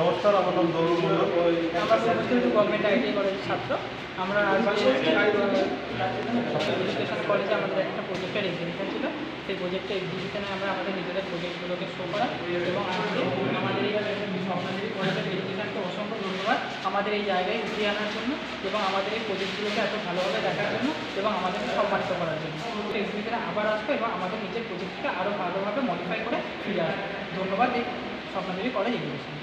নমস্কার, আমার নাম দৌড় মন্ডল আমরা সমস্ত গভর্নমেন্ট আইটি কলেজের ছাত্র। আমরা এডুকেশন কলেজে আমাদের একটা প্রজেক্টের এক্সিবিশন ছিল। সেই প্রজেক্টের এক্সিবিশনে আমরা আমাদের নিজেদের প্রজেক্টগুলোকে শো করা এবং আজকে আমাদের এই স্বপ্নদেবী কলেজের এডুকেশনকে অসংখ্য ধন্যবাদ আমাদের এই জায়গায় উঠিয়ে আনার জন্য এবং আমাদের এই প্রজেক্টগুলোকে এত ভালোভাবে দেখার জন্য এবং আমাদেরকে সম্মানিত করার জন্য। এক্সিবিশনে আবার আসব এবং আমাদের নিজের প্রজেক্টকে আরও ভালোভাবে মডিফাই করে ফিরে আসব। ধন্যবাদ এই স্বপ্নদেবী কলেজ এডুকেশন